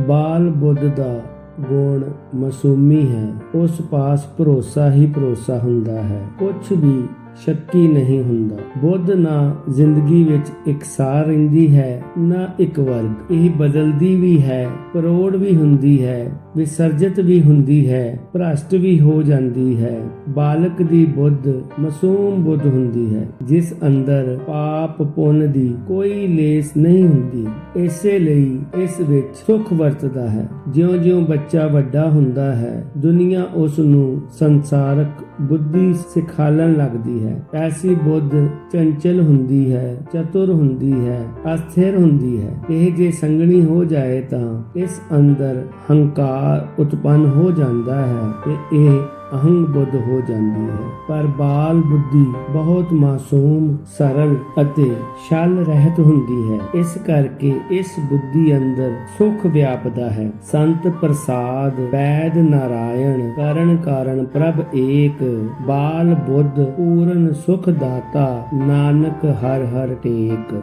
ਬਾਲ ਬੁੱਧ ਦਾ ਗੁਣ ਮਾਸੂਮੀ ਹੈ, ਉਸ ਪਾਸ ਭਰੋਸਾ ਹੀ ਭਰੋਸਾ ਹੁੰਦਾ ਹੈ। ਕੁਝ ਵੀ ਸ਼ੱਕੀ ਨਹੀਂ ਹੁੰਦਾ। ਬੁੱਧ ਨਾ ਜ਼ਿੰਦਗੀ ਵਿੱਚ ਇਕਸਾਰ ਰਹਿੰਦੀ ਹੈ, ਨਾ ਇੱਕ ਵਰਗ। ਇਹ ਬਦਲਦੀ ਵੀ ਹੈ, ਪਰੋੜ ਵੀ ਹੁੰਦੀ ਹੈ, ਵਿਸਰਜਿਤ ਵੀ ਹੁੰਦੀ ਹੈ, ਭ੍ਰਸ਼ਟ ਵੀ ਹੋ ਜਾਂਦੀ ਹੈ। ਬਾਲਕ ਦੀ ਬੁੱਧ ਮਾਸੂਮ ਬੁੱਧ ਹੁੰਦੀ ਹੈ, ਜਿਸ ਅੰਦਰ ਪਾਪ ਪੁੰਨ ਦੀ ਕੋਈ ਲੇਸ ਨਹੀਂ ਹੁੰਦੀ। ਇਸੇ ਲਈ ਇਸ ਵਿੱਚ ਸੁਖ ਵਰਤਦਾ ਹੈ। ਜਿਉਂ-ਜਿਉਂ ਬੱਚਾ ਵੱਡਾ ਹੁੰਦਾ ਹੈ, ਦੁਨੀਆ ਉਸ ਨੂੰ ਸੰਸਾਰਕ ਬੁੱਧੀ ਸਿਖਾਲਣ ਲੱਗਦੀ ਹੈ। ਐਸੀ ਬੁੱਧ ਚੰਚਲ ਹੁੰਦੀ ਹੈ, ਚਤੁਰ ਹੁੰਦੀ ਹੈ, ਅਸਥਿਰ ਹੁੰਦੀ ਹੈ। ਇਹ ਜੇ ਸੰਗਣੀ ਹੋ ਜਾਏ ਤਾਂ ਇਸ ਅੰਦਰ ਹੰਕਾਰ ਉਤਪੰਨ ਹੋ ਜਾਂਦਾ ਹੈ ਤੇ ਇਹ ਅਹੰਗ ਬੁੱਧ ਹੋ ਜਾਂਦੀ ਹੈ। ਪਰ ਬਾਲ ਬੁੱਧੀ ਬਹੁਤ ਮਾਸੂਮ, ਸਰਲ ਅਤੇ ਛਲ ਰਹਿਤ ਹੁੰਦੀ ਹੈ। ਇਸ ਕਰਕੇ ਇਸ ਬੁੱਧੀ ਅੰਦਰ ਸੁਖ ਵਿਆਪਦਾ ਹੈ। ਸੰਤ ਪ੍ਰਸਾਦ, ਵੈਦ ਨਾਰਾਇਣ ਕਰਨ ਕਾਰਨ ਪ੍ਰਭ ਏਕ, ਬਾਲ ਬੁੱਧ, ਪੂਰਨ ਸੁਖ ਦਾਤਾ, ਨਾਨਕ ਹਰ ਹਰ ਟੇਕ।